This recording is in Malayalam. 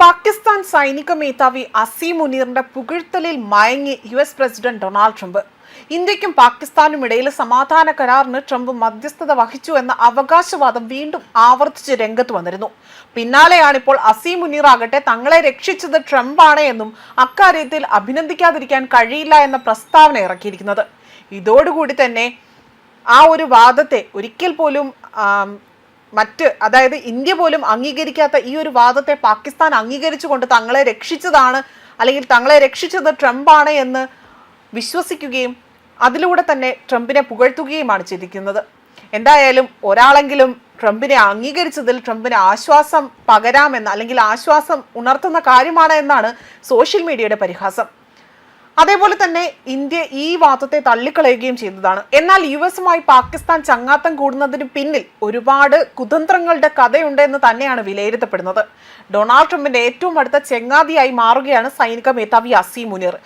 പാകിസ്ഥാൻ സൈനിക മേധാവി അസീം മുനീറിന്റെ പുകഴ്ത്തലിൽ മയങ്ങി U S president Donald Trump. ഇന്ത്യക്കും പാകിസ്ഥാനും ഇടയിൽ സമാധാന കരാറിന് ട്രംപ് മധ്യസ്ഥത വഹിച്ചു എന്ന അവകാശവാദം വീണ്ടും ആവർത്തിച്ച് രംഗത്ത് വന്നിരുന്നു. പിന്നാലെയാണിപ്പോൾ അസീം മുനീർ ആകട്ടെ തങ്ങളെ രക്ഷിച്ചത് ട്രംപാണ് എന്നും അക്കാര്യത്തിൽ അഭിനന്ദിക്കാതിരിക്കാൻ കഴിയില്ല എന്ന പ്രസ്താവന ഇറക്കിയിരിക്കുന്നത്. ഇതോടുകൂടി തന്നെ ആ ഒരു വാദത്തെ ഒരിക്കൽ പോലും മറ്റ് അതായത് ഇന്ത്യ പോലും അംഗീകരിക്കാത്ത ഈ ഒരു വാദത്തെ പാകിസ്ഥാൻ അംഗീകരിച്ചുകൊണ്ട് തങ്ങളെ രക്ഷിച്ചതാണ് അല്ലെങ്കിൽ തങ്ങളെ രക്ഷിച്ചത് ട്രംപാണ് എന്ന് വിശ്വസിക്കുകയും അതിലൂടെ തന്നെ ട്രംപിനെ പുകഴ്ത്തുകയുമാണ് ചെയ്തിരിക്കുന്നത്. എന്തായാലും ഒരാളെങ്കിലും ട്രംപിനെ അംഗീകരിച്ചതിൽ ട്രംപിന് ആശ്വാസം പകരാമെന്ന് അല്ലെങ്കിൽ ആശ്വാസം ഉണർത്തുന്ന കാര്യമാണ് എന്നാണ് സോഷ്യൽ മീഡിയയുടെ പരിഹാസം. അതേപോലെ തന്നെ ഇന്ത്യ ഈ വാദത്തെ തള്ളിക്കളയുകയും ചെയ്തതാണ് എന്നാൽ യു എസുമായി പാകിസ്ഥാൻ ചങ്ങാത്തം കൂടുന്നതിന് പിന്നിൽ ഒരുപാട് കുതന്ത്രങ്ങളുടെ കഥയുണ്ട് എന്ന് തന്നെയാണ് വിലയിരുത്തപ്പെടുന്നത്. ഡൊണാൾഡ് ട്രംപിന്റെ ഏറ്റവും അടുത്ത ചെങ്ങാതിയായി മാറുകയാണ് സൈനിക മേധാവി അസീം മുനീർ.